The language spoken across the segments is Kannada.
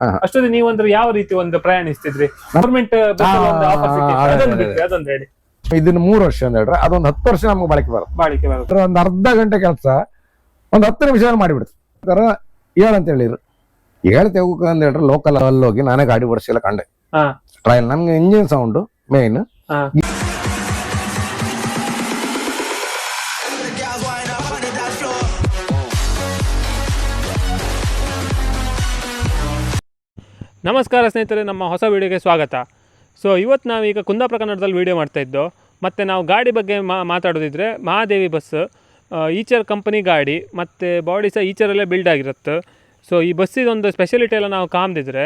ಅಷ್ಟೊತ್ತಿಗೆ ನೀವು ಅಂದ್ರೆ ಯಾವ ರೀತಿ ಒಂದು ಪ್ರಯಾಣಿಸ್ತಿದ್ರಿ? ಗವರ್ಮೆಂಟ್ ಅದೊಂದು ಹೇಳಿ. ಇದನ್ನ ಮೂರು ವರ್ಷ ಅಂತ ಹೇಳ್ರಿ. ಅದೊಂದು ಹತ್ತು ವರ್ಷ ನಮ್ಗೆ ಬಾಳಿಕೆ ಬರುತ್ತೆ. ಬಾಳಿಕೆ ಬರುತ್ತೆ. ಒಂದು ಅರ್ಧ ಗಂಟೆ ಕೆಲಸ ಒಂದು ಹತ್ತು ನಿಮಿಷ ಮಾಡಿಬಿಡುತ್ತೆ ತರ ಹೇಳಂತ ಹೇಳಿದ್ರು. ಹೇಳ್ತೇವೆ ಅಂತ ಹೇಳಿದ್ರೆ. ಲೋಕಲ್ ಅಲ್ಲಿ ಹೋಗಿ ನಾನೇ ಗಾಡಿ ಓಡಿಸಿಲ್ಲ ಕಂಡೆ. ಟ್ರಯಲ್ ನನ್ಗೆ ಇಂಜಿನ್ ಸೌಂಡ್ ಮೇನ್ ನಮಸ್ಕಾರ ಸ್ನೇಹಿತರೆ, ನಮ್ಮ ಹೊಸ ವೀಡಿಯೋಗೆ ಸ್ವಾಗತ. ಸೊ ಇವತ್ತು ನಾವೀಗ ಕುಂದಾಪುರ ಕನ್ನಡದಲ್ಲಿ ವೀಡಿಯೋ ಮಾಡ್ತಾ ಇದ್ದೋ, ಮತ್ತು ನಾವು ಗಾಡಿ ಬಗ್ಗೆ ಮಾತಾಡೋದಿದ್ರೆ ಮಹಾದೇವಿ ಬಸ್ ಈಚರ್ ಕಂಪನಿ ಗಾಡಿ, ಮತ್ತು ಬಾಡಿ ಸಹ ಈಚರಲ್ಲೇ ಬಿಲ್ಡ್ ಆಗಿರುತ್ತೆ. ಸೊ ಈ ಬಸ್ಸಿದೊಂದು ಸ್ಪೆಷಾಲಿಟಿ ಎಲ್ಲ ನಾವು ಕಾಮ್ದಿದ್ರೆ,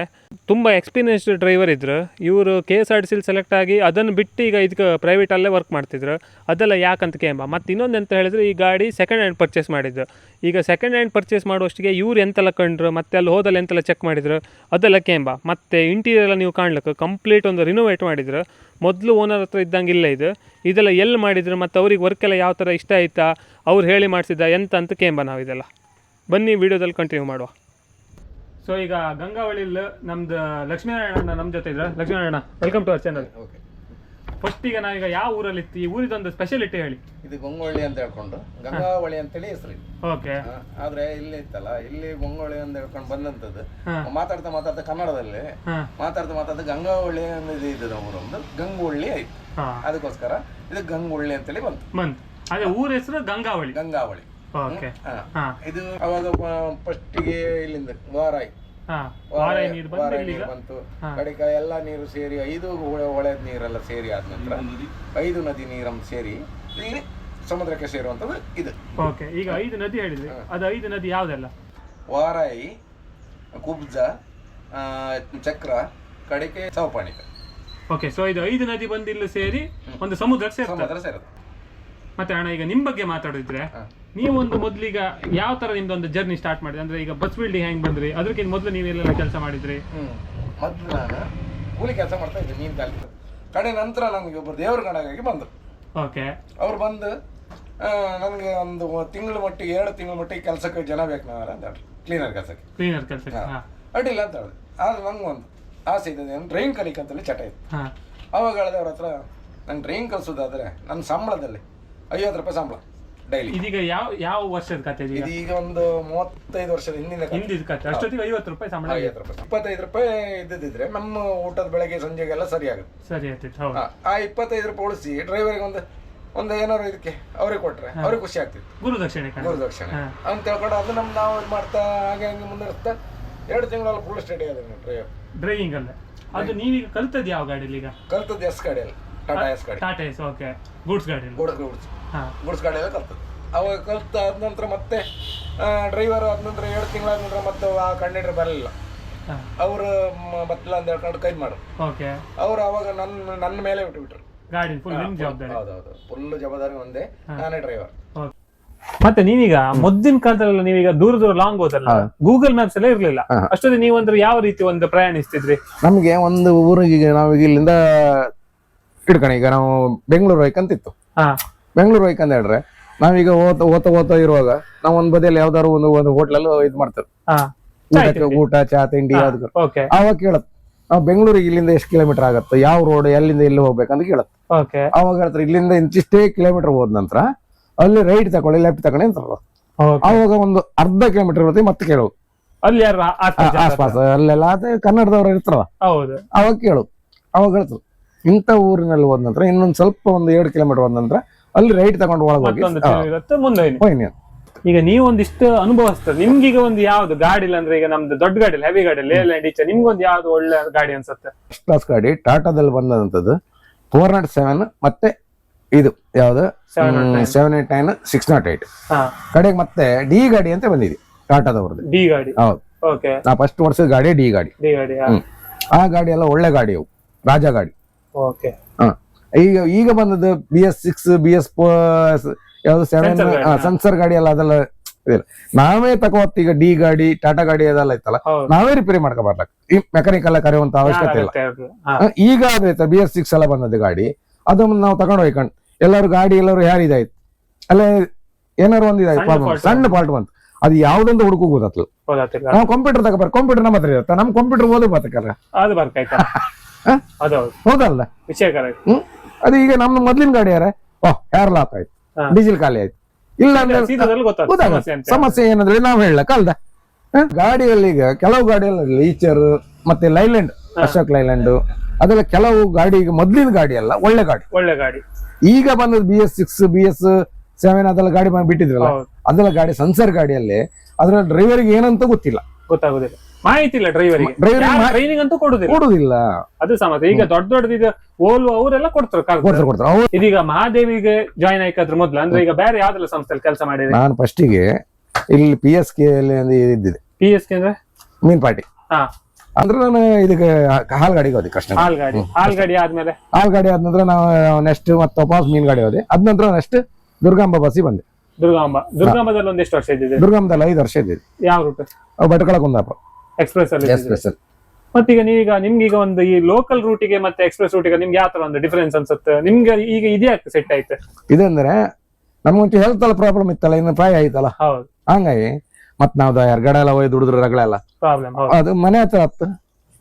ತುಂಬ ಎಕ್ಸ್ಪೀರಿಯನ್ಸ್ಡ್ ಡ್ರೈವರ್ ಇದ್ರು, ಇವರು ಕೆ ಎಸ್ ಆರ್ ಟಿ ಸಿಲಿ ಸೆಲೆಕ್ಟ್ ಆಗಿ ಅದನ್ನು ಬಿಟ್ಟು ಈಗ ಇದಕ್ಕೆ ಪ್ರೈವೇಟಲ್ಲೇ ವರ್ಕ್ ಮಾಡ್ತಿದ್ರು. ಅದೆಲ್ಲ ಯಾಕಂತ ಕೇಂಬ, ಮತ್ತು ಇನ್ನೊಂದು ಎಂತ ಹೇಳಿದ್ರೆ ಈ ಗಾಡಿ ಸೆಕೆಂಡ್ ಹ್ಯಾಂಡ್ ಪರ್ಚೇಸ್ ಮಾಡಿದ್ರು ಈಗ ಸೆಕೆಂಡ್ ಹ್ಯಾಂಡ್ ಪರ್ಚೇಸ್ ಮಾಡುವಷ್ಟಿಗೆ ಇವ್ರು ಎಂತೆಲ್ಲ ಕಂಡ್ರು, ಮತ್ತೆ ಅಲ್ಲಿ ಹೋದಲ್ಲಿ ಎಂತೆಲ್ಲ ಚೆಕ್ ಮಾಡಿದ್ರು, ಅದೆಲ್ಲ ಕೇಂಬ. ಮತ್ತು ಇಂಟೀರಿಯರ್ ಎಲ್ಲ ನೀವು ಕಾಣ್ಲಿಕ್ಕೆ ಕಂಪ್ಲೀಟ್ ಒಂದು ರಿನೋವೇಟ್ ಮಾಡಿದ್ರು. ಮೊದಲು ಓನರ್ ಹತ್ರ ಇದ್ದಂಗೆ ಇಲ್ಲ ಇದು. ಇದೆಲ್ಲ ಎಲ್ಲಿ ಮಾಡಿದ್ರು, ಮತ್ತು ಅವ್ರಿಗೆ ವರ್ಕ್ ಎಲ್ಲ ಯಾವ ಥರ ಇಷ್ಟ ಆಯ್ತಾ, ಅವ್ರು ಹೇಳಿ ಮಾಡಿಸಿದ್ದ ಎಂತ ಅಂತ ಕೇಂಬ ನಾವು ಇದೆಲ್ಲ ಬನ್ನಿ ವಿಡಿಯೋದಲ್ಲಿ ಕಂಟಿನ್ಯೂ ಮಾಡುವ. ಸೊ ಈಗ ಗಂಗಾವಳಿ ನಮ್ದು ಲಕ್ಷ್ಮೀನಾರಾಯಣ ನಮ್ಮ ಜೊತೆ ಇದ್ರ Lakshminarayana welcome to our channel okay first ಈಗ ನಾವೀಗ ಯಾವ ಊರಲ್ಲಿ ಇತ್ತು ಈ ಊರಿದೊಂದು ಸ್ಪೆಷಾಲಿಟಿ ಹೇಳಿ. ಇದು ಗಂಗೊಳ್ಳಿ ಅಂತ ಹೇಳ್ಕೊಂಡು ಗಂಗಾವಳಿ ಅಂತೇಳಿ ಹೆಸರು. ಓಕೆ ಆದ್ರೆ ಇಲ್ಲಿ ಇತ್ತಲ್ಲ ಇಲ್ಲಿ ಗಂಗೊಳ್ಳಿ ಅಂತ ಹೇಳ್ಕೊಂಡು ಬಂದಂತದ್ದು ಮಾತಾಡ್ತಾ ಮಾತಾಡ್ತಾ ಕನ್ನಡದಲ್ಲಿ ಮಾತಾಡ್ತಾ ಮಾತಾಡ್ತಾ ಗಂಗಾವಳಿ ಅನ್ನೋದು ಇದು ಊರೊಂದು ಗಂಗೊಳ್ಳಿ ಆಯ್ತು. ಅದಕ್ಕೋಸ್ಕರ ಇದು ಗಂಗೊಳ್ಳಿ ಅಂತೇಳಿ ಬಂತು. ಬಂತು. ಅದೇ ಊರ ಹೆಸರು ಗಂಗಾವಳಿ. ಗಂಗಾವಳಿ. ಓಕೆ ಹಾ. ಇದು ಅವಾಗ ಫಸ್ಟಿಗೆ ಇಲ್ಲಿಂದ ವಾರಾಯಿ. ಹಾಂ. ವಾರ ನೀರು ಬಂದು ವಾರಾಯಿ ಇಲ್ಲಿಗ? ನೀರು ಬಂತು. ಕಡಿಕ ಎಲ್ಲ ನೀರು ಸೇರಿ ಐದು ಹೊಳೆ ಹೊಳೆದ ನೀರೆಲ್ಲ ಸೇರಿ ಆದ ನಂತರ ಐದು ನದಿ. ನೀರಂ ಸೇರಿ ಇಲ್ಲಿ ಸಮುದ್ರಕ್ಕೆ ಸೇರುವಂತದ್ದು ಇದು. ಓಕೆ ಈಗ ಐದು ನದಿ ಹೇಳಿದ್ರಿ. ಅದು ಐದು ನದಿ ಯಾವುದೆಲ್ಲ? ವಾರಾಯಿ ಕುಬ್ಜ ಆ, ಚಕ್ರ ಕಡಿಕೆ ಚೌಪಾಣಿಕ ಓಕೆ ಸೊ ಇದು ಐದು ನದಿ ಬಂದಿಲ್ಲ ಇಲ್ಲಿ ಸೇರಿ ಒಂದು ಸಮುದ್ರಕ್ಕೆ ಸೇರ್ತದೆ. ಸಮುದ್ರ ಸೇರೋದು ಮತ್ತೆ ಅಣ್ಣ ಈಗ ನಿಮ್ ಬಗ್ಗೆ ಮಾತಾಡಿದ್ರೆ. ನೀವು ಒಂದು ಮೊದ್ಲೀಗ ಯಾವ ತರ ನಿಮ್ದೊಂದು ಜರ್ನಿ ಸ್ಟಾರ್ಟ್ ಮಾಡಿದ್ರಿ? ಅಂದ್ರೆ ಈಗ ಬಸ್ ಬಿಲ್ಡಿಂಗ್ ಹೆಂಗ್ ಬಂದ್ರಿ? ಅದಕ್ಕಿಂತ ಮೊದಲು ನೀವೆಲ್ಲ ಕೆಲಸ ಮಾಡಿದ್ರಿ? ಹ್ಮ್. ಮೊದಲು ನಾನು ಕೂಲಿ ಕೆಲಸ ಮಾಡ್ತಾ ಇದ್ದೆ ನೀನ್ ಕಾಲಿ ಕಡೆ ನಂತರ ನಮಗೆ ಒಬ್ಬರು ದೇವ್ರ ಗಣಗಾಗಿ ಬಂದರು. ಓಕೆ. ಅವ್ರು ಬಂದು ನನಗೆ ಒಂದು ತಿಂಗಳ ಮಟ್ಟಿಗೆ ಎರಡು ತಿಂಗಳ ಮಟ್ಟಿಗೆ ಕೆಲಸಕ್ಕೆ ಜನ ಬೇಕು ನಾವಲ್ಲ ಅಂತ ಹೇಳಿ ಕ್ಲೀನರ್ ಕೆಲಸಕ್ಕೆ. ಕ್ಲೀನರ್ ಕೆಲಸಕ್ಕೆ ಹಾ. ಅಡ್ಡಿಲ್ಲ ಅಂತ ಹೇಳಿದೆ ಆದ್ರೆ ನಂಗೆ ಒಂದು ಆಸೆ ಇದೆ ಡ್ರೈವಿಂಗ್ ಕಲಿಕೆ ಅಂತೇಳಿ ಚಟ ಹಾ. ಅವಾಗ ಹೇಳಿದೆ ಅವ್ರ ಹತ್ರ ನಂಗೆ ಡ್ರೈವಿಂಗ್ ಕಲಿಸೋದಾದ್ರೆ ನನ್ನ ಸಂಬಳದಲ್ಲಿ ಐವತ್ತು ರೂಪಾಯಿ ಸಂಬಳ ಡೈಲಿ ಇದೀಗ ಯಾವ ಯಾವ ವರ್ಷದ ಕತೆ ಇದೀಗ? ಇದೀಗ ಒಂದು ಮೂವತ್ತೈದು ವರ್ಷದ ಹಿಂದಿನ ಕಥೆ. ಹಿಂದಿದ ಕತೆ. ಅಷ್ಟೊತ್ತಿಗೆ ಐವತ್ತು ರೂಪಾಯಿ ಸಂಬಳ. ಐವತ್ತು ರೂಪಾಯಿ. ಇಪ್ಪತ್ತೈದು ರೂಪಾಯಿ ಇದ್ದಿದ್ರೆ ನಮ್ಮ ಊಟದ ಬೆಳಗ್ಗೆ ಸಂಜೆಗೆಲ್ಲ ಸರಿ ಆಗುತ್ತೆ ಸರಿ ಆಯ್ತಿತ್ತು ಹೌದು. ಆ, ಆ ಇಪ್ಪತ್ತೈದು ರೂಪಾಯಿ ಉಳಿಸಿ ಡ್ರೈವರ್ಗೆ ಒಂದು ಒಂದು ಏನಾದ್ರು ಇದಕ್ಕೆ ಅವ್ರಿಗೆ ಕೊಟ್ರೆ ಅವ್ರಿಗೆ ಖುಷಿ ಆಗ್ತಿತ್ತು. ಗುರುದಕ್ಷಿಣೆ ಕಣ. ಗುರುದಕ್ಷಿಣೆ ಹಾ. ಅಂತ ಹೇಳ್ಕೊಂಡು ಅದು ನಮ್ಮ ನಾವು ಇದು ಮಾಡ್ತಾ ಹಾಗೆ ಹಂಗೆ ಮುಂದುವರಿಸ್ತಾ ಎರಡು ತಿಂಗಳಲ್ಲಿ ಫುಲ್ ಸ್ಟಡಿ ಆದ್ರೆ ಡ್ರೈವರ್ ಡ್ರೈವಿಂಗ್ ಅಲ್ಲ. ಅದು ನೀವೀಗ ಕಲ್ತದ್ದು ಯಾವ ಗಾಡಿಯಲ್ಲಿ ಈಗ? ಕಲ್ತದ್ದು ಎಸ್ ಗಾಡಿಯಲ್ಲಿ. ಟಾಟಾ ಎಸ್ ಗಾಡಿ ಟಾಟಾ ಎಸ್ ಓಕೆ ಗೂಡ್ಸ್ ಗಾಡಿ ಗೂಡ್ಸ್ ಗೂಡ್ಸ್ ಹಾ. ಗೂಡ್ಸ್ ಗಾಡಿಯೆಲ್ಲ ಕಲ್ತದ್ದು. ಅವಾಗ ಕಲ್ತ ಆದ ನಂತರ ಮತ್ತೆ ಡ್ರೈವರ್ ಆದ ನಂತರ ಎರಡು ತಿಂಗಳಾದ ನಂತರ ಮತ್ತೆ ಆ ಕಂಡಕ್ಟರ್ ಬರಲಿಲ್ಲ. ಅವರು ಬತ್ತಲ್ಲ ಅಂತ ಹೇಳ್ಕೊಂಡು ಕೈ ಮಾಡು ಓಕೆ ಅವ್ರು ಅವಾಗ ನನ್ನ ನನ್ನ ಮೇಲೆ ಬಿಟ್ಟುಬಿಟ್ರು ಗಾಡಿ ಫುಲ್ ನಿಮ್ಮ ಜವಾಬ್ದಾರಿ. ಹೌದೌದು. ಫುಲ್ ಜವಾಬ್ದಾರಿ ಒಂದೇ. ನಾನೇ ಡ್ರೈವರ್ ಮತ್ತೆ ನೀವೀಗ ಮೊದ್ಲಿನ ಕಾಲದಲ್ಲ ನೀವೀಗ ದೂರ ದೂರ ಲಾಂಗ್ ಹೋದಲ್ಲ? ಗೂಗಲ್ ಮ್ಯಾಪ್ಸ್ ಎಲ್ಲ ಇರ್ಲಿಲ್ಲ. ಅಷ್ಟೊತ್ತಿಗೆ ನೀವಂದ್ರೆ ಯಾವ ರೀತಿ ಒಂದು ಪ್ರಯಾಣಿಸ್ತಿದ್ರಿ? ನಮಗೆ ಒಂದು ಊರಿಗೆ ನಾವೀಗ ಇಲ್ಲಿಂದ ಇಟ್ಕೊಂಡು ಈಗ ನಾವು ಬೆಂಗಳೂರು ಹೋಯ್ಕಂತಿತ್ತು. ಬೆಂಗಳೂರು ಹೋಯ್ಕಂತ ಹೇಳ್ರೆ ನಾವೀಗ ಓತ ಓತ ಓತ ಇರುವಾಗ ನಾವು ಒಂದ್ ಬದಿಯಲ್ಲಿ ಯಾವ್ದಾದ್ರು ಒಂದು ಒಂದು ಹೋಟ್ಲಲ್ಲಿ ಇದು ಮಾಡ್ತಾರೆ ಊಟಕ್ಕೆ ಊಟ ಚಾ ತಿಂಡಿ ಯಾವ್ದು ಆವಾಗ ಕೇಳತ್ ನಾವು ಬೆಂಗಳೂರಿಗೆ ಇಲ್ಲಿಂದ ಎಷ್ಟು ಕಿಲೋಮೀಟರ್ ಆಗತ್ತೆ ಯಾವ ರೋಡ್ ಎಲ್ಲಿಂದ ಎಲ್ಲಿ ಹೋಗ್ಬೇಕಂತ ಕೇಳತ್ ಅವಾಗ ಹೇಳ್ತಾರೆ ಇಲ್ಲಿಂದ ಇಂತಿಷ್ಟೇ ಕಿಲೋಮೀಟರ್ ಹೋದ ನಂತರ ಅಲ್ಲಿ ರೈಟ್ ತಗೊಳ್ಳಿ ಲೆಫ್ಟ್ ತಗೊಳ್ಳಿ ಅಂತ. ಅವಾಗ ಒಂದು ಅರ್ಧ ಕಿಲೋಮೀಟರ್ ಇರುತ್ತೆ ಮತ್ತೆ ಕೇಳು ಅಲ್ಲಿ ಅಲ್ಲೆಲ್ಲ ಕನ್ನಡದವ್ರು ಇರ್ತಾರಲ್ಲ. ಹೌದು. ಅವಾಗ ಕೇಳು ಅವಾಗ ಹೇಳ್ತು ಇಂಥ ಊರಿನಲ್ಲಿ ಹೋದ ನಂತರ ಇನ್ನೊಂದು ಸ್ವಲ್ಪ ಒಂದು ಎರಡು ಕಿಲೋಮೀಟರ್ ಹೋದ ನಂತರ ಅಲ್ಲಿ ರೈಟ್ ತಗೊಂಡು ಒಳಗೆ ಹೋಗಿ. ಮತ್ತೊಂದು ತಿರುವು ಇರುತ್ತೆ ಮುಂದೆ. ಹೋಗಿ. ಈಗ ನೀವು ಒಂದಿಷ್ಟು ಅನುಭವಿಸ್ತದೆ ನಿಮ್ಗೀಗ ಒಂದು ಯಾವ್ದು ಗಾಡಿ ಇಲ್ಲ ಅಂದ್ರೆ ಈಗ ನಮ್ದು ದೊಡ್ಡ ಗಾಡಿ ಹೆವಿ ಗಾಡಿ ಲೇಲ್ಯಾಂಡ್ ಈಚೆ ನಿಮ್ಗೊಂದು ಯಾವ್ದು ಒಳ್ಳೆ ಗಾಡಿ ಅನ್ಸುತ್ತೆ? ಫಸ್ಟ್ ಕ್ಲಾಸ್ ಗಾಡಿ ಟಾಟಾದಲ್ಲಿ ಬಂದಂತದ್ದು ಫೋರ್ ನಾಟ್ ಸೆವೆನ್ ಮತ್ತೆ ಇದು ಯಾವ್ದು? 709. Seven eight nine six naught eight ಹಾ. ಕಡೆಗೆ ಮತ್ತೆ ಡಿ ಗಾಡಿ ಅಂತ ಬಂದಿದೆ ಟಾಟಾದವ್ರದ್ದು ಡಿ ಗಾಡಿ. ಹೌದು. ಓಕೆ ನಾ ಫಸ್ಟ್ ವರ್ಷದ ಗಾಡಿ ಡಿ ಗಾಡಿ. ಡಿ ಗಾಡಿ ಹ್ಮ್. ಆ ಗಾಡಿ ಎಲ್ಲ ಒಳ್ಳೆ ಗಾಡಿ ಅವು. ರಾಜ ಗಾಡಿ. ಓಕೆ ಈಗ ಈಗ ಬಂದದ್ದು B S six B S ಯಾವ್ದು ಸೆವೆನ್. ಸೆನ್ಸರ್ ಗಾಡಿ ಎಲ್ಲ ಅದೆಲ್ಲ ಇದೆಲ್ಲ ನಾವೇ ತಗೋತ್ ಈಗ ಡಿ ಗಾಡಿ ಟಾಟಾ ಗಾಡಿ ಅದೆಲ್ಲ ಇತ್ತಲ್ಲ ನಾವೇ ರಿಪೇರಿ ಮಾಡ್ಕೊ ಬರ್ಲಕ್ ಈ ಎಲ್ಲ ಕರೆಯುವಂತ ಅವಶ್ಯಕತೆ ಇಲ್ಲ. ಈಗ ಬಿ ಎಸ್ ಸಿಕ್ಸ್ ಎಲ್ಲ ಬಂದದ್ದು ಗಾಡಿ ಅದನ್ನ ನಾವು ತಗೊಂಡು ಹೋಯ್ಕೊಂಡು ಎಲ್ಲರೂ ಗಾಡಿ ಎಲ್ಲರೂ ಯಾರು ಇದಾಯ್ತು? ಅಲ್ಲೇ ಏನಾರು ಒಂದ್ ಇದಾಯ್ತು fault ಸಣ್ಣ ಫಾಲ್ಟ್ ಬಂತು. ಅದು ಯಾವ್ದೊಂದು ಹುಡುಕು ಗೊತ್ತಾಗ್ತದೆ ನಾವು ಕಂಪ್ಯೂಟರ್ ತಗೋಬಾರ ಕಂಪ್ಯೂಟರ್ ನಮ್ಮ ಹತ್ರ ಇರುತ್ತೆ ನಮ್ ಕಂಪ್ಯೂಟರ್ ಓದು ಬರ್ತಕ್ಕಲ್ಲ ಅದು? ಅದೌದು ಹೌದಲ್ಲ? ವಿಷಯ ಕರೆಕ್ಟ್ ಹ್ಮ್? ಅದು ಈಗ ನಮ್ಮ ಮೊದ್ಲಿನ ಗಾಡಿ ಯಾರ? ಓಹ್ ಯಾರ ಲಾಕ್ ಆಯ್ತು. ಡೀಸೆಲ್ ಖಾಲಿ ಆಯ್ತು. ಇಲ್ಲ ಅಂದ್ರೆ ಸಮಸ್ಯೆ ಏನಂದ್ರೆ ನಾವು ಹೇಳಕ್ ಅಲ್ದ ಗಾಡಿಯಲ್ಲಿ ಈಗ ಕೆಲವು ಗಾಡಿಯಲ್ಲಿ ಈಚರ್ ಮತ್ತೆ ಲೈಲ್ಯಾಂಡ್ ಅಶೋಕ್ ಲೈಲ್ಯಾಂಡ್ ಅದೆಲ್ಲ ಕೆಲವು ಗಾಡಿ ಈಗ ಮೊದ್ಲಿನ ಗಾಡಿ ಅಲ್ಲ ಒಳ್ಳೆ ಗಾಡಿ. ಒಳ್ಳೆ ಗಾಡಿ. ಈಗ ಬಂದದ್ದು B S six B S seven ಅದೆಲ್ಲ ಗಾಡಿ ಬಿಟ್ಟಿದ್ರಲ್ಲ ಅದೆಲ್ಲ ಗಾಡಿ ಸನ್ಸರ್ ಗಾಡಿಯಲ್ಲಿ ಅದ್ರ ಡ್ರೈವರ್ಗೆ ಏನಂತ ಗೊತ್ತಿಲ್ಲ. ಗೊತ್ತಾಗುದಿಲ್ಲ. ಮಾಹಿತಿ ಇಲ್ಲ ಡ್ರೈವರಿಗೆ Driver ಗೆ ಮಾ- ಟ್ರೈನಿಂಗ್ ಅಂತೂ ಕೊಡುದಿಲ್ಲ. ಕೊಡುದಿಲ್ಲ. ಅದು ಸಮಸ್ಯೆ. ಈಗ ದೊಡ್ಡ ದೊಡ್ಡದಿದೆ ಓಲ್ವ ಅವರೆಲ್ಲ ಕೊಡ್ತಾರೆ ಕರ್ದು. ಕೊಡ್ತಾರೆ ಕೊಡ್ತಾರೆ. ಅವ್ರು ಇದೀಗ ಮಹಾದೇವಿಗೆ ಜಾಯ್ನ್ ಆಯ್ಕಾದ್ರ ಮೊದ್ಲು. ಅಂದ್ರೆ ಈಗ ಬೇರೆ ಯಾವ್ದೆಲ್ಲ ಸಂಸ್ಥೆಯಲ್ಲಿ ಕೆಲಸ ಮಾಡಿದ್ರೆ? ನಾನು ಫಸ್ಟಿಗೆ ಇಲ್ಲಿ ಪಿ ಎಸ್ ಕೆ ಅಲ್ಲಿ ಪಿ ಎಸ್ ಕೆ ಅಂದ್ರೆ? ಮೀನ್ ಪಾರ್ಟಿ ಹಾ. ಅಂದ್ರೆ ನಾನು ಇದಕ್ಕೆ ಹಾಲ್ ಗಾಡಿಗೆ ಹೋದೆ ಕಷ್ಟ ಹಾಲ್ ಗಾಡಿ ಹಾಲ್ ಗಾಡಿ ಆದ್ಮೇಲೆ? ಹಾಲ್ ಗಾಡಿ ಆದ ನಂತರ ನಾವು ನೆಕ್ಸ್ಟ್ ಮತ್ತೆ ವಾಪಸ್ ಮೀನ್ ಗಾಡಿ ಹೋದೆ. ಅದ ನಂತರ ನೆಕ್ಸ್ಟ್ ದುರ್ಗಾಂಬ ಬಸ್ಸಿ ಬಂದೆ. ದುರ್ಗಾಂಬ. ದುರ್ಗಾಂಬದಲ್ಲಿ ಒಂದೆಷ್ಟು ವರ್ಷ ಇದ್ದಿದೆ ದುರ್ಗಾಂಬದಲ್ಲಿ ಐದು ವರ್ಷ ಇದ್ದಿದೆ ಯಾವ ರೂಟ್ ಭಟ್ಕಳ ಕುಂದಾಪ ಎಕ್ಸ್ಪ್ರೆಸ್ ಅಲ್ಲಿ ಮತ್ತೆ ಎಕ್ಸ್ಪ್ರೆಸ್ ಅಲ್ಲಿ ಈಗ ನೀವೀಗ ನಿಮ್ಗೆ ಈಗ ಒಂದು ಈ ಲೋಕಲ್ ರೂಟಿಗೆ ಮತ್ತೆ ಎಕ್ಸ್ಪ್ರೆಸ್ ರೂಟಿಗೆ ನಿಮ್ಗೆ ಯಾವ ತರ ಒಂದು ಡಿಫರೆನ್ಸ್ ಅನ್ಸುತ್ತೆ? ನಿಮ್ಗೆ ಈಗ ಇದೇ ಆಗ್ತದೆ ಸೆಟ್ ಆಯ್ತು. ಇದಂದ್ರೆ ನಮ್ಗೊಂಚು ಹೆಲ್ತ್ ಎಲ್ಲ ಪ್ರಾಬ್ಲಮ್ ಇತ್ತಲ್ಲ ಇನ್ನು ಪ್ರಾಯ ಆಯ್ತಲ್ಲ? ಹೌದು. ಹಂಗಾಗಿ ಮತ್ ನಾವು ಎರಗಡೆ ಎಲ್ಲ ಹೋಗಿ ದುಡಿದ್ರು ರಗಳೆಲ್ಲ ಪ್ರಾಬ್ಲಮ್ ಅದು ಮನೆ ಹತ್ರ ಹತ್ತು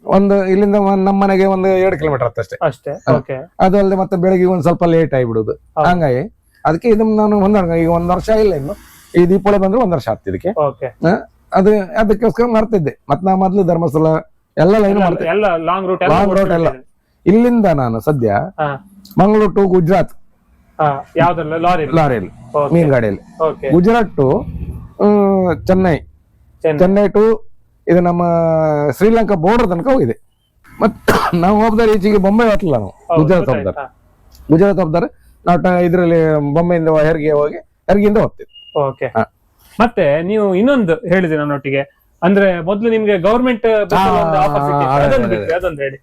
ಒಂದು ಇಲ್ಲಿಂದ ನಮ್ಮ ಮನೆಗೆ ಒಂದು ಎರಡು ಕಿಲೋಮೀಟರ್ ಹತ್ತು ಅಷ್ಟೇ. ಅಷ್ಟೇ ಓಕೆ ಅದು ಅಲ್ಲದೆ ಮತ್ತೆ ಬೆಳಿಗ್ಗೆ ಒಂದ್ ಸ್ವಲ್ಪ ಲೇಟ್ ಆಗಿಬಿಡುದು. ಬಿಡುದು ಹಂಗಾಗಿ ಅದಕ್ಕೆ ಇದನ್ನ ನಾನು ಹೊಂದಾಣಿಕೆ ಈಗ ಒಂದ್ ವರ್ಷ ಇಲ್ಲ ಇನ್ನು. ಈ ದೀಪಾವಳಿ ಬಂದ್ರೆ ಒಂದ್ ವರ್ಷ ಆಗ್ತಿದೆ ಇದಕ್ಕೆ. ಓಕೆ ಅದು ಅದಕ್ಕೋಸ್ಕರ ಮಾಡ್ತಿದ್ದೆ. ಮತ್ ನಾ ಮೊದ್ಲು ಧರ್ಮಸ್ಥಳ ಎಲ್ಲ ಲೈನ್ ಮಾಡ್ತಿದ್ದೆ. ಎಲ್ಲ ಲಾಂಗ್ ರೂಟ್ ಎಲ್ಲ. ಇಲ್ಲಿಂದ ನಾನು ಸದ್ಯ ಮಂಗಳೂರು ಟು ಗುಜರಾತ್. ಯಾವ್ದಲ್ಲ ಲಾರಿ ಲಾರಿಯಲ್ಲಿ ಗುಜರಾತ್ ಟು ಚೆನ್ನೈ. ಚೆನ್ನೈ. ಟು ಇದು ನಮ್ಮ ಶ್ರೀಲಂಕಾ ಬೋರ್ಡರ್ ತನಕ ಹೋಗಿದೆ. ಮತ್ ನಾವು ಹೋಗ್ದಾರೆ ಈಚೆಗೆ ಬೊಂಬೆ ಹೋಗ್ತಿಲ್ಲ ನಾವು. ಗುಜರಾತ್ ಹೋಗ್ತಾರೆ ಗುಜರಾತ್ ಹೋಗ್ತಾರೆ ನಾವು ಇದರಲ್ಲಿ ಬೊಂಬೆಯಿಂದ ಹೆರಿಗೆ ಹೋಗಿ ಹೆರಿಗೆಯಿಂದ ಹೋಗ್ತೀವಿ. ಓಕೆ. ಮತ್ತೆ ನೀವು ಇನ್ನೊಂದು ಹೇಳಿದ್ರಿ ನನ್ನೊಟ್ಟಿಗೆ. ಅಂದ್ರೆ ಮೊದಲು ನಿಮ್ಗೆ ಅದೊಂದು ಬಿಟ್ರಿ ಹೇಳಿ.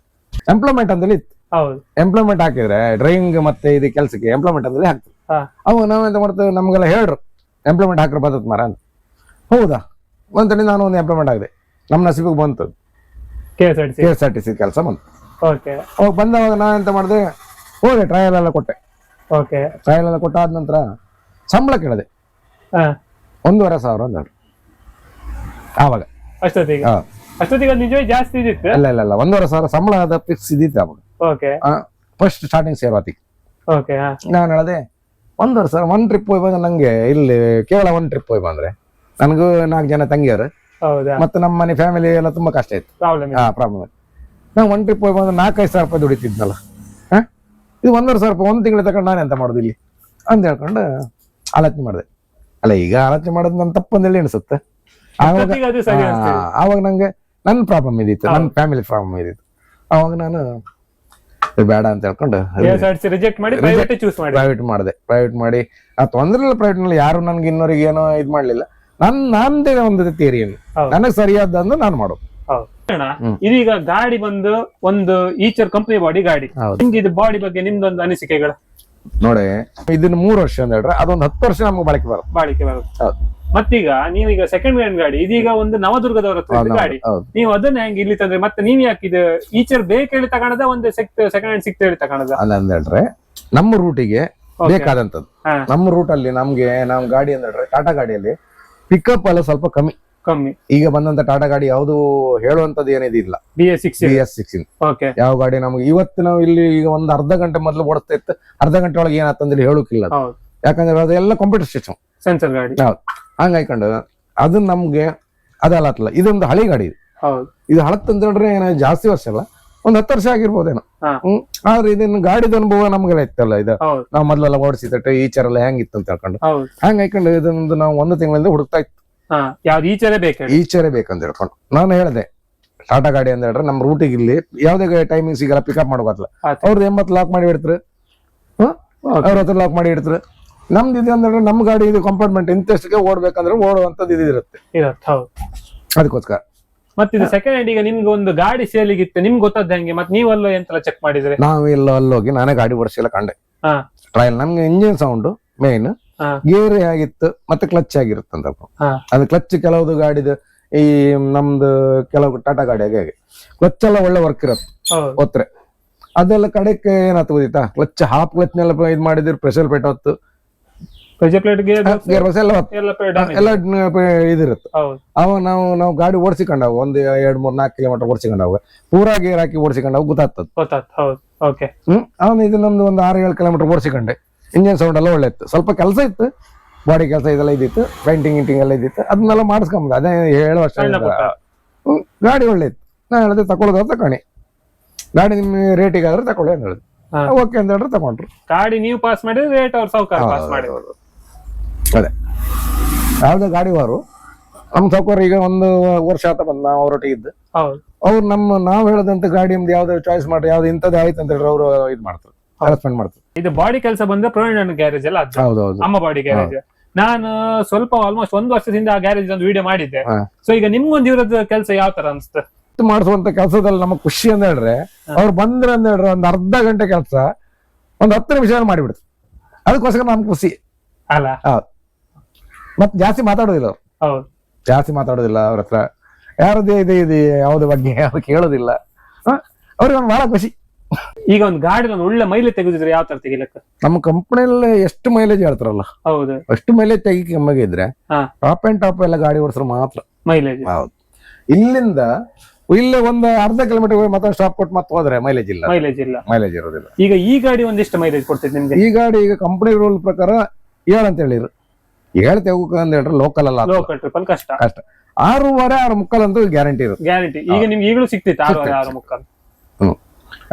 ಎಂಪ್ಲಾಯ್ಮೆಂಟ್ ಅಂತೇಳಿ ಇತ್ತು. ಹೌದು. ಎಂಪ್ಲಾಯ್ಮೆಂಟ್ ಹಾಕಿದ್ರೆ ಡ್ರೈವಿಂಗ್ ಮತ್ತೆ ಇದು ಕೆಲಸಕ್ಕೆ ಎಂಪ್ಲಾಯ್ಮೆಂಟ್ ಅಂತೇಳಿ ಹಾಕ್ತೀವಿ. ಅವಾಗ ನಾವೆಂತ ಮಾಡ್ತೇವೆ? ನಮ್ಗೆಲ್ಲ ಹೇಳ್ರು ಎಂಪ್ಲಾಯ್ಮೆಂಟ್ ಹಾಕ್ರೆ ಬದತ್ ಮರ ಅಂತ. ಹೌದಾ? ಒಂದ್ಸರಿ ನಾನು ಒಂದು ಎಂಪ್ಲಾಯ್ಮೆಂಟ್ ಆಗಿದೆ ನಮ್ಮ ನಸೀಬಿಗೆ ಬಂತು K S R T K S R T C ಕೆಲಸ ಬಂತು. ಓಕೆ ಅವಾಗ ಬಂದವಾಗ ನಾನು ಎಂತ ಮಾಡಿದೆ? ಹೋದೆ ಟ್ರಯಲ್ ಎಲ್ಲ ಕೊಟ್ಟೆ. ಓಕೆ ಟ್ರಯಲ್ ಎಲ್ಲ ಕೊಟ್ಟಾದ ನಂತರ ಸಂಬಳ ಕೇಳಿದೆ. ಒಂದೂವರೆ ಸಾವಿರ ಹೇಳ್ರು. ಆವಾಗ. ಅಷ್ಟೊತ್ತಿಗೆ? ಹಾ. ಅಷ್ಟೊತ್ತಿಗೆ ನಿಜವೇ ಜಾಸ್ತಿ ಇದಿತ್ತು ಅಲ್ಲ ಇಲ್ಲ ಇಲ್ಲ ಒಂದೂವರೆ ಸಾವಿರ ಸಂಬಳ ಅದ ಫಿಕ್ಸ್ ಇದ್ದಿತ್ತು ಅವಾಗ ಓಕೆ ಫಸ್ಟ್ ಸ್ಟಾರ್ಟಿಂಗ್ ಸೇವಾತಿ ಓಕೆ ಹಾ. ನಾನು ಹೇಳಿದೆ ಒಂದೂವರೆ ಸಾವಿರ ಒನ್ ಟ್ರಿಪ್ ಹೋಗಿ ಬಂದ್ರೆ ನಂಗೆ ಇಲ್ಲಿ ಕೇವಲ ಒನ್ ಟ್ರಿಪ್ ಹೋಗಿ ಬಂದ್ರೆ ನನಗೂ ನಾಲ್ಕು ಜನ ತಂಗಿಯರು ಹೌದಾ? ಮತ್ತೆ ನಮ್ಮ ಮನೆ ಫ್ಯಾಮಿಲಿ ಎಲ್ಲ ತುಂಬಾ ಕಷ್ಟ ಇತ್ತು. ಪ್ರಾಬ್ಲಮ್ ಹಾ ಪ್ರಾಬ್ಲಮ್ ನಾವು ಒನ್ ಟ್ರಿಪ್ ಹೋಗಿ ಬಂದ್ರೆ ನಾಲ್ಕೈದು ಸಾವಿರ ರೂಪಾಯಿ ದುಡಿತಿದ್ನಲ್ಲ. ಹಾ? ಇದು ಒಂದೂವರೆ ಸಾವಿರ ರೂಪಾಯಿ ಒಂದು ತಿಂಗಳು ತಗೊಂಡು ನಾನು ಎಂತ ಮಾಡೋದು ಇಲ್ಲಿ? ಅಂತ ಹೇಳ್ಕೊಂಡು ಆಲೋಚನೆ ಮಾಡಿದೆ. ಅಲ್ಲ ಈಗ ಆಲೋಚನೆ ಮಾಡೋದು ನನ್ನ ತಪ್ಪಂದೇಳಿ ಆವಾಗ ಸರಿ ಅನಿಸ್ತದೆ. ಆ, ಆವಾಗ ನಂಗೆ ನನ್ನ ಪ್ರಾಬ್ಲಮ್ ಇದಿತ್ತು ನನ್ನ ಫ್ಯಾಮಿಲಿ ಪ್ರಾಬ್ಲಮ್ ಇದಿತ್ತು. ಅವಾಗ ನಾನು ಬೇಡ ಅಂತ ಹೇಳ್ಕೊಂಡು ರಿಜೆಕ್ಟ್ ಮಾಡಿ ಪ್ರೈವೇಟ್ ಚೂಸ್ ಮಾಡಿ ಪ್ರೈವೇಟ್ ಮಾಡಿದೆ. ಪ್ರೈವೇಟ್ ಮಾಡಿ ಆ ತೊಂದ್ರೆ ಇಲ್ಲ ಪ್ರೈವೇಟ್ನಲ್ಲಿ ಯಾರು ನನ್ಗೆ ಇನ್ನೋರಿಗೆ ಏನೋ ಇದು ಮಾಡ್ಲಿಲ್ಲ. ನನ್ ನಂದೇ ಒಂದು ಥಿಯರಿಯನ್ನು ನನಗೆ ನನಗೆ ಅಂದ್ರೆ ನಾನು ಮಾಡೋದು. ಇದೀಗ ಗಾಡಿ ಬಂದು ಒಂದು ಈಚರ್ ಕಂಪನಿ ಬಾಡಿ ಗಾಡಿ. ನಿಮ್ಗೆ ಇದು ಬಾಡಿ ಬಗ್ಗೆ ನಿಮ್ದೊಂದು ಅನಿಸಿಕೆಗಳು? ನೋಡಿ ಇದನ್ನ ಮೂರ್ ವರ್ಷ ಅಂತ ಹೇಳ್ರೆ ಅದೊಂದು ಹತ್ತು ವರ್ಷ ನಮ್ಗೆ ಬಾಳಿಕೆ ಬರುತ್ತೆ. ಬಾಳಿಕೆ ಬರುತ್ತೆ. ಹೌದು. ಮತ್ತೀಗ ನೀವೀಗ ಸೆಕೆಂಡ್ ಹ್ಯಾಂಡ್ ಗಾಡಿ ಇದೀಗ ಒಂದು ನವದುರ್ಗದವರ ಹತ್ರ ಇದ್ದ ಗಾಡಿ. ಹೌದು ನೀವು ಅದನ್ನ ಹೆಂಗ್ ಇಲ್ಲಿ ತಂದ್ರೆ? ಮತ್ತೆ ನೀವ್ ಯಾಕೆ ಇದು ಈಚರ್ ಬೇಕೇಳಿ ಹೇಳಿ ತಗೊಳದ ಒಂದು ಸೆಕೆಂಡ್ ಹ್ಯಾಂಡ್ ಸಿಕ್ತ ಹೇಳಿ ತಗೊಳದ? ಅಲ್ಲ ಅಂತ ಹೇಳ್ರೆ ನಮ್ಮ ರೂಟಿಗೆ ಬೇಕಾದಂತದ್ದು. ಹಾ. ನಮ್ಮ ರೂಟ್ ಅಲ್ಲಿ ನಮ್ಗೆ ನಮ್ ಗಾಡಿ ಅಂತ ಹೇಳ್ರೆ ಟಾಟಾ ಗಾಡಿಯಲ್ಲಿ ಪಿಕಪ್ ಎಲ್ಲ ಸ್ವಲ್ಪ ಕಮ್ಮಿ. ಕಮ್ಮಿ. ಈಗ ಬಂದಂತ ಟಾಟಾ ಗಾಡಿ ಯಾವುದು ಹೇಳುವಂತದ್ದು ಏನಿದೆ ಇಲ್ಲ. B S six B S six okay ಯಾವ ಗಾಡಿ ನಮ್ಗೆ ಇವತ್ತು ನಾವು ಇಲ್ಲಿ ಈಗ ಒಂದು ಅರ್ಧ ಗಂಟೆ ಮೊದಲು ಓಡಿಸ್ತಾ ಇತ್ತು. ಅರ್ಧ ಗಂಟೆ ಒಳಗೆ ಏನಾತಂದ್ರೆ. ಹೌದು. ಯಾಕಂದ್ರೆ ಅದೆಲ್ಲ ಕಂಪ್ಯೂಟರ್ ಸಿಸ್ಟಮ್ ಸೆನ್ಸರ್ ಗಾಡಿ. ಹಂಗಾಯ್ಕೊಂಡು ಅದು ನಮ್ಗೆ ಅದಲ್ಲ ಇದೊಂದು ಹಳೆ ಗಾಡಿ ಇದು. ಹೌದು. ಹೇಳಿದ್ರೆ ಏನೋ ಜಾಸ್ತಿ ವರ್ಷ ಅಲ್ಲ ಒಂದ್ ಹತ್ತು ವರ್ಷ ಆಗಿರ್ಬೋದೇನೋ. ಹ್ಮ್. ಆದ್ರೆ ಇದನ್ನ ಗಾಡಿದ ಅನುಭವ ನಮ್ಗೆಲ್ಲ ಇತ್ತಲ್ಲ ಇದು. ಹೌದು. ನಾವು ಮೊದಲೆಲ್ಲ ಓಡಿಸಿದಟ್ಟು ಈ ಚರ ಎಲ್ಲ ಹೆಂಗಿತ್ತು ಅಂತ ಹೇಳ್ಕೊಂಡು ಹಂಗ ಹಾಕೊಂಡು ಇದೊಂದು ನಾವು ಒಂದು ತಿಂಗಳಿಂದ ಹುಡುಕ್ತಾ ಇತ್ತು. ಯಾವ್ದು ಈಚರೇ ಬೇಕು ಬೇಕಂತ ಹೇಳ್ಕೊಂಡು ನಾನು ಹೇಳಿದೆ. ಟಾಟಾ ಗಾಡಿ ಅಂತ ಹೇಳಿದ್ರೆ ನಮ್ಮ ರೂಟಿಗೆ ಇಲ್ಲಿ ಯಾವ್ದೇ ಟೈಮಿಂಗ್ ಸಿಗಲ್ಲ ಪಿಕಪ್ ಮಾಡ್ಬೇಕಲ್ಲ. ಅವ್ರದ್ದು ಎಂಬತ್ತು ಲಾಕ್ ಮಾಡಿ ಇಡ್ತಾರೆ. ಅವ್ರ ಹತ್ರ ಲಾಕ್ ಮಾಡಿ ಇಡ್ತಾರೆ. ನಮ್ದು ಇದೆ ಅಂದ್ರೆ ನಮ್ಮ ಗಾಡಿ ಇದು ಕಂಪಾರ್ಟ್ಮೆಂಟ್ ಇಂತಷ್ಟಕ್ಕೆ ಓಡ್ಬೇಕಂದ್ರೆ ಓಡುವಂತದ್ದು ಇದು ಇರುತ್ತೆ. ಅದಕ್ಕೋಸ್ಕರ. ಮತ್ತೆ ಇದು ಸೆಕೆಂಡ್ ಹ್ಯಾಂಡ್ ಈಗ ನಿಮ್ಗೆ ಒಂದು ಗಾಡಿ ಸೇಲಿಗೆ ಇತ್ತು ನಿಮ್ಗೆ ಗೊತ್ತದ ಹೆಂಗೆ? ಮತ್ತೆ ನೀವಲ್ಲ ಎಂತೆಲ್ಲ ಚೆಕ್ ಮಾಡಿದ್ರೆ? ನಾವು ಎಲ್ಲ ಅಲ್ಲೋಗಿ ನಾನೇ ಗಾಡಿ ಓಡಿಸಿಲ್ಲ ಕಂಡೆ. ಹಾ. ಟ್ರಯಲ್ ನಮ್ಗೆ ಇಂಜಿನ್ ಸೌಂಡ್ ಮೇನ್ ಗೇರ್ ಆಗಿತ್ತು ಮತ್ತೆ ಕ್ಲಚ್ ಆಗಿರುತ್ತಂತ ಅದು ಕ್ಲಚ್ ಕೆಲವುದು ಗಾಡಿದು ಈ ನಮ್ದು ಕೆಲವು ಟಾಟಾ ಗಾಡಿ ಹಾಗೆ ಕ್ಲಚ್ ಎಲ್ಲ ಒಳ್ಳೆ ವರ್ಕ್ ಇರತ್ತೆ ಹೌದು. ಒತ್ತರೆ. ಅದೆಲ್ಲ ಕಡೆಗೆ ಏನಾಯ್ತು ಗೊತ್ತಾ? ಕ್ಲಚ್ ಹಾಫ್ ಕ್ಲಚ್ ನೆಲ್ಲ ಇದು ಮಾಡಿದ್ರೆ ಪ್ರೆಷರ್ ಪ್ಲೇಟ್ ಹೊತ್ತು. Pressure plate gear gear box ಎಲ್ಲ ಎಲ್ಲ ಇದಿರುತ್ತೆ. ಅವ ನಾವು ನಾವು ಗಾಡಿ ಓಡಿಸಿಕೊಂಡಾವ ಒಂದ್ ಎರಡ್ ಮೂರ್ ನಾಲ್ಕು ಕಿಲೋಮೀಟರ್ ಓಡಿಸಿಕೊಂಡಾವ. ಪೂರಾ ಗೇರ್ ಹಾಕಿ ಓಡಿಸಿಕೊಂಡಾವ ಗೊತ್ತಾಗ್ತದೆ. ಹೌದು ಓಕೆ ಅವನು ಇದು ನಮ್ದು ಒಂದು ಆರು ಏಳು ಕಿಲೋಮೀಟರ್ ಓಡಿಸಿಕೊಂಡೆ. ಇಂಜಿನ್ ಸೌಂಡ್ ಎಲ್ಲ ಒಳ್ಳೆ ಇತ್ತು ಸ್ವಲ್ಪ ಕೆಲಸ ಇತ್ತು. ಬಾಡಿ ಕೆಲಸ ಇದೆಲ್ಲ ಇದ್ದಿತ್ತು. ಪೇಂಟಿಂಗ್ ಇಂಟಿಂಗ್ ಎಲ್ಲ ಇದ್ದಿತ್ತು. ಅದನ್ನೆಲ್ಲ ಮಾಡಿಸ್ಕೊಂಬ ಅದೇ ಏಳು ವರ್ಷ ಗಾಡಿ ಒಳ್ಳೆ ಇತ್ತು ನಾನು ಹೇಳಿದೆ ತಗೊಳ್ಳೋದು ತಕೊಳ್ಳಿ. ಗಾಡಿ ನಿಮ್ಮ ರೇಟಿಗೆ ಆದ್ರೆ ತಗೊಳ್ಳಿ ಅಂತ ಹೇಳಿದೆ. ಓಕೆ ಅಂತ ಹೇಳಿದ್ರೆ ತಗೊಂಡ್ರು. ಗಾಡಿ ನೀವು ಪಾಸ್ ಮಾಡಿದ್ರೆ ರೇಟ್ ಅವ್ರು ಸಾವುಕಾರ ಪಾಸ್ ಮಾಡಿ ಮಾಡಿದ್ರು. ಅದೇ. ಯಾವುದೇ ಗಾಡಿ ವಾರು. ನಮ್ಮ ಸೌಕರ್ಯ ಈಗ ಒಂದು ವರ್ಷ ಆತ ಬಂದು ನಾವು ಅವರೊಟ್ಟಿಗೆ ಇದ್ದು. ಅವ್ರು ನಮ್ಮ ನಾವು ಹೇಳದಂತ ಗಾಡಿ ನಿಮ್ದು ಯಾವ್ದು ಚಾಯ್ಸ್ ಮಾಡ್ರಿ ಯಾವ್ದು ಇಂಥದ್ದು ಆಯ್ತು ಅಂತ ಹೇಳಿದ್ರೆ ಅವರು ಇದು ಮಾಡ್ತಾರೆ. ಹರಾಸ್ಮೆಂಟ್ ಮಾಡ್ತಾರೆ ಇದು ಬಾಡಿ ಕೆಲಸ ಬಂದ್ರೆ ಪ್ರವೀಣ್ ಗ್ಯಾರೇಜ್ ಅಲ್ಲ ಅದು ಅಮ್ಮ ಬಾಡಿ ಗ್ಯಾರೇಜ್ ನಾನು ಸ್ವಲ್ಪ ಆಲ್ಮೋಸ್ಟ್ ಒಂದು ವರ್ಷದಿಂದ ಆ ಗ್ಯಾರೇಜ್ ಒಂದು ವಿಡಿಯೋ ಮಾಡಿದ್ದೆ. ಹಾ. ಸೊ ಈಗ ನಿಮ್ಗೊಂದು ಇವ್ರದ್ದು ಕೆಲಸ ಯಾವ ತರ ಅನ್ಸುತ್ತೆ? ಮಾಡಿಸುವಂತ ಕೆಲಸದಲ್ಲಿ ನಮಗೆ ಖುಷಿ ಅಂತ ಹೇಳಿದ್ರೆ ಅವ್ರು ಬಂದ್ರೆ ಅಂತ ಹೇಳಿದ್ರೆ ಒಂದು ಅರ್ಧ ಗಂಟೆ ಕೆಲಸ ಒಂದು ಹತ್ತು ನಿಮಿಷ ಮಾಡಿಬಿಡ್ತು ಅದಕ್ಕೋಸ್ಕರ ನಮ್ಗೆ ಖುಷಿ. ಅಲ್ಲ? ಹೌದು. ಮತ್ತೆ ಜಾಸ್ತಿ ಮಾತಾಡೋದಿಲ್ಲ ಅವ್ರು. ಹೌದು. ಜಾಸ್ತಿ ಮಾತಾಡೋದಿಲ್ಲ ಅವ್ರ ಹತ್ರ. ಯಾರದೇ ಇದೆ ಇದೆ ಯಾವ್ದು ಬಗ್ಗೆ ಯಾವ್ದು ಕೇಳೋದಿಲ್ಲ. ಹ? ಅವ್ರಿಗೆ ಒಂದು ಬಹಳ ಖುಷಿ. ಈಗ ಒಂದು ಗಾಡಿ ಒಂದು ಒಳ್ಳೆ ಮೈಲೇಜ್ ತೆಗೆದಿದ್ರೆ ಯಾವ ತರ ತೆಗಿಲಕ್ಕ? ನಮ್ಮ ಕಂಪನಿಯಲ್ಲಿ ಎಷ್ಟು ಮೈಲೇಜ್ ಹೇಳ್ತಾರಲ್ಲ? ಹೌದು. ಅಷ್ಟು ಮೈಲೇಜ್ ತೆಗಿ ಕಮ್ಮಿಗೆ ಇದ್ರೆ ಹಾ. ಟಾಪ್ ಅಂಡ್ ಟಾಪ್ ಎಲ್ಲ ಗಾಡಿ ಓಡಿಸ್ರು ಮಾತ್ರ. ಮೈಲೇಜ್ ಹೌದು. ಇಲ್ಲಿಂದ ಇಲ್ಲೇ ಒಂದು ಅರ್ಧ ಕಿಲೋಮೀಟರ್ ಹೋಗಿ ಮತ್ತೊಂದು ಸ್ಟಾಪ್ ಕೊಟ್ಟು ಮತ್ತೆ ಹೋದ್ರೆ ಮೈಲೇಜ್ ಇಲ್ಲ. ಮೈಲೇಜ್ ಇಲ್ಲ. ಮೈಲೇಜ್ ಇರೋದಿಲ್ಲ ಈಗ ಈ ಗಾಡಿ ಒಂದಿಷ್ಟು ಮೈಲೇಜ್ ಕೊಡ್ತೈತೆ ನಿಮ್ಗೆ? ಈ ಗಾಡಿ ಈಗ ಕಂಪನಿ ರೂಲ್ ಪ್ರಕಾರ ಏಳು ಅಂತ ಹೇಳಿರು ಏಳು ತೆಗೋಕ ಅಂತ ಹೇಳಿದ್ರೆ ಲೋಕಲ್ ಅಲ್ಲ ಲೋಕಲ್ ಲೋಕಲ್ ಟ್ರಿಪಲ್ ಕಷ್ಟ. ಕಷ್ಟ. ಆರೂವರೆ ಆರು ಮುಕ್ಕಲ್ ಅಂತ ಗ್ಯಾರಂಟಿ ಇರುತ್ತೆ. ಗ್ಯಾರಂಟಿ ಈಗ ನಿಮ್ಗೆ ಈಗಲೂ ಸಿಗ್ತೈತೆ. ಆರು ಮುಕ್ಕಾಲು. ಹ್ಮ್.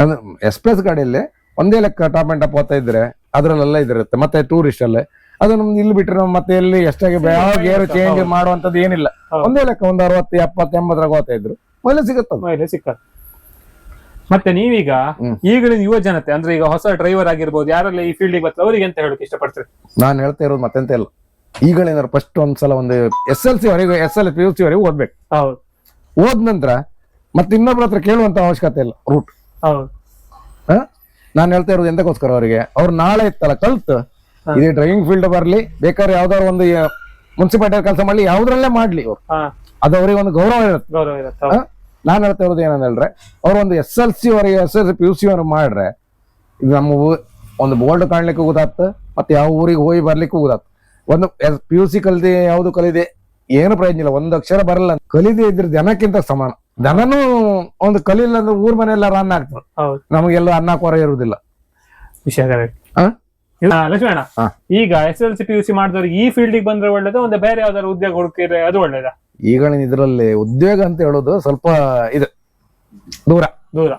ಅಂದ್ರೆ ಎಕ್ಸ್ಪ್ರೆಸ್ ಗಾಡಿಯಲ್ಲಿ ಒಂದೇ ಲೆಕ್ಕ ಟಾಪ್ ಆ್ಯಂಡ್ ಟಾಪ್ ಹೋಗ್ತಾ ಇದ್ರೆ ಅದರಲ್ಲೆಲ್ಲ ಇದಿರುತ್ತೆ. ಮತ್ತೆ ಟೂರಿಸ್ಟ್ ಅಲ್ಲೇ. ಅದು ನಮ್ದು ಇಲ್ಲಿ ಬಿಟ್ರೆ ನಾವು ಮತ್ತೆ ಎಲ್ಲಿ ಎಷ್ಟಾಗಿ ಯಾವ ಗೇರ್ ಚೇಂಜ್ ಮಾಡುವಂತದ್ದು ಏನಿಲ್ಲ. ಒಂದೇ ಲೆಕ್ಕ ಒಂದು ಅರವತ್ತು ಎಪ್ಪತ್ತು ಎಂಬತ್ತರಾಗ ಹೋಗ್ತಾ ಇದ್ರು. ಮೈಲೇಜ್ ಸಿಗುತ್ತೆ? ಮೈಲೇಜ್ ಸಿಕ್ಕ ಮತ್ತೆ ನೀವೀಗ. ಈಗಿನ ಯುವ ಜನತೆ ಅಂದ್ರೆ ಈಗ ಹೊಸ ಡ್ರೈವರ್ ಆಗಿರ್ಬೋದು ಯಾರೆಲ್ಲ ಈ ಫೀಲ್ಡಿಗೆ ಬರ್ತಾರೆ ಅವರಿಗೆ ಅಂತ ಹೇಳಕ್ ಇಷ್ಟಪಡ್ತೀರಿ? ನಾನು ಹೇಳ್ತಾ ಇರೋದು ಮತ್ತೆಂತ ಇಲ್ಲ. ಈಗಳೇನಾದ್ರು ಫಸ್ಟ್ ಒಂದ್ಸಲ ಒಂದು ಎಸ್ ಎಲ್ ಸಿ ವರೆಗೂ S L P U C ವರೆಗೂ ಓದ್ಬೇಕು. ಹೌದು. ಓದ್ ನಂತರ ಮತ್ತೆ ಇನ್ನೊಬ್ರ ಹತ್ರ ಕೇಳುವಂತ ಅವಶ್ಯಕತೆ ಇಲ್ಲ. ರೂಟ್ ಹೌದು. ನಾನು ಹೇಳ್ತಾ ಇರೋದು ಎಂತಕ್ಕೋಸ್ಕರ ಅವರಿಗೆ? ಅವ್ರು ನಾಳೆ ಇತ್ತಲ್ಲ ಕಲ್ತು? ಇದೇ ಡ್ರೈವಿಂಗ್ ಫೀಲ್ಡ್ ಬರ್ಲಿ ಬೇಕಾದ್ರೆ ಯಾವ್ದಾದ್ರು ಒಂದು ಮುನ್ಸಿಪಾಲಿಟಿ ಕೆಲಸ ಮಾಡ್ಲಿ ಯಾವ್ದ್ರಲ್ಲೇ ಮಾಡ್ಲಿ ಅವ್ರು. ಅದು ಅವರಿಗೆ ಒಂದು ಗೌರವ ಇರುತ್ತೆ. ಗೌರವ ಇರುತ್ತೆ ಹೌದು. ನಾನು ಹೇಳ್ತಾ ಇರೋದು ಏನಂತ ಹೇಳಿದ್ರೆ ಅವ್ರು ಒಂದು ಎಸ್ ಎಲ್ ಸಿ ವರೆಗೆ S L C P U C ಅವರು ಮಾಡ್ರೆ ಇದು ನಮ್ಮ ಊ- ಒಂದು ಬೋರ್ಡ್ ಕಾಣ್ಲಿಕ್ಕೂ ಗೊತ್ತಾಗ್ತ ಮತ್ತೆ ಯಾವ ಊರಿಗೆ ಹೋಗಿ ಬರ್ಲಿಕ್ಕೂ ಗೊತ್ತಾಗ್ತ. ಒಂದು ಪಿ ಯು ಸಿ ಕಲಿದೆ ಯಾವ್ದು ಕಲಿದೆ ಏನು ಪ್ರಯೋಜನ ಇಲ್ಲ. ಒಂದು ಅಕ್ಷರ ಬರಲ್ಲ ಕಲಿದೆ ಇದ್ರ ಜನಕ್ಕಿಂತ ಸಮಾನ. ಜನನೂ ಒಂದು ಕಲಿಲ್ಲ ಅಂದ್ರೆ ಊರ್ ಮನೆಯೆಲ್ಲ ಅನ್ನ ಆಗ್ತದೆ. ಹೌದು. ನಮಗೆಲ್ಲ ಅನ್ನ ಕೊರ ಇರುವುದಿಲ್ಲ ವಿಷಯ correct. ಲಕ್ಷ್ಮಣ ಹಾ. ಈಗ S L C P U C ಮಾಡಿದವ್ರಿಗೆ ಈ ಫೀಲ್ಡ್ ಬಂದ್ರೆ ಒಳ್ಳೇದು ಒಂದು ಬೇರೆ ಯಾವ್ದಾದ್ರು ಉದ್ಯೋಗ ಹುಡುಕಿದ್ರೆ ಅದು ಒಳ್ಳೇದಾ? ಈಗ ಇದರಲ್ಲಿ ಉದ್ಯೋಗ ಅಂತ ಹೇಳೋದು ಸ್ವಲ್ಪ ಇದು. ದೂರ. ದೂರ.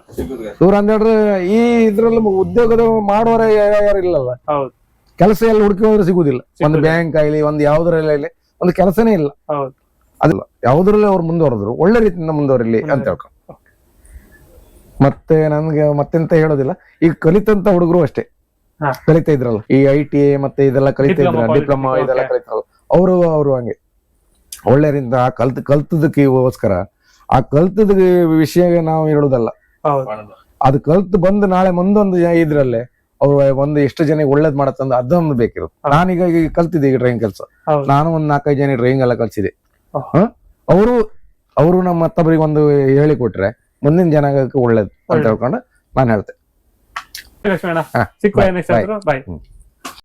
ದೂರ ಅಂತ ಹೇಳಿದ್ರೆ ಈ ಇದ್ರಲ್ಲಿ ಉದ್ಯೋಗದ ಮಾಡುವವರ ಯಾರು ಇಲ್ಲಲ್ಲ. ಹೌದು. ಕೆಲಸ ಎಲ್ಲ ಹುಡುಕಿ ಹೋದ್ರೆ ಸಿಗುದಿಲ್ಲ. ಒಂದು ಸಿಗುದಿಲ್ಲ. ಬ್ಯಾಂಕ್ ಆಗಲಿ ಒಂದು ಯಾವ್ದ್ರಲ್ಲಿ ಆಗಲಿ ಒಂದು ಕೆಲಸನೇ ಇಲ್ಲ. ಹೌದು. ಅದಿಲ್ಲ ಯಾವ್ದ್ರಲ್ಲಿ ಅವ್ರು ಮುಂದುವರೆದ್ರು. ಒಳ್ಳೆ ರೀತಿಯಿಂದ ಮುಂದುವರಿಲಿ ಅಂತ ಹೇಳ್ಕೊಂಡು. ಮತ್ತೆ ನನ್ಗೆ ಮತ್ತೆಂತ ಹೇಳೋದಿಲ್ಲ. ಈಗ ಕಲಿತಂತ ಹುಡುಗರು ಅಷ್ಟೇ. ಕಲಿತಾ ಇದ್ರಲ್ಲ. ಈ ಐ ಟಿ ಮತ್ತೆ ಇದೆಲ್ಲ ಕಲಿತಾ ಇದ್ರ ಡಿಪ್ಲೊಮಾ ಇದೆಲ್ಲ. ಕಲಿತಾರಲ್ಲ ಅವರು ಅವರು ಹಂಗೆ. ಒಳ್ಳೆರಿಂದ ಕಲ್ತ್ ಕಲ್ತದಕ್ಕೋಸ್ಕರ ಆ ಕಲ್ತದ ವಿಷಯ ನಾವು ಹೇಳುದಲ್ಲ ಅದು ಕಲ್ತು ಬಂದು ನಾಳೆ ಮುಂದೊಂದು ಇದ್ರಲ್ಲೇ ಅವ್ರು ಒಂದು ಎಷ್ಟು ಜನಕ್ಕೆ ಒಳ್ಳೇದ್ ಮಾಡತ್ತಂದ್ರೆ ಅದೊಂದು ಬೇಕಿರುತ್ತೆ. ಹೌದು. ನಾನೀಗ ಈಗ ಕಲ್ತಿದ್ದೆ ಈಗ ಡ್ರಾಯಿಂಗ್ ಕೆಲಸ. ನಾನು ಒಂದ್ ನಾಲ್ಕೈದು ಜನ ಡ್ರಾಯಿಂಗ್ ಎಲ್ಲ ಕಲ್ಸಿದೆ. ಅವರು ಅವರು ನಮ್ಮ ಮತ್ತೊಬ್ಬರಿಗೆ ಒಂದು ಹೇಳಿಕೊಟ್ರೆ ಮುಂದಿನ ಜನಾಂಗಕ್ಕೆ ಒಳ್ಳೇದು ಅಂತ. ಹೇಳ್ಕೊಂಡು ನಾನು ಹೇಳ್ತೆ ಲಕ್ಷ್ಮಣ ಹಾ, ಸಿಕ್ಕುವ bye, ನೆಕ್ಸ್ಟ್ bye. ಬಾಯ್.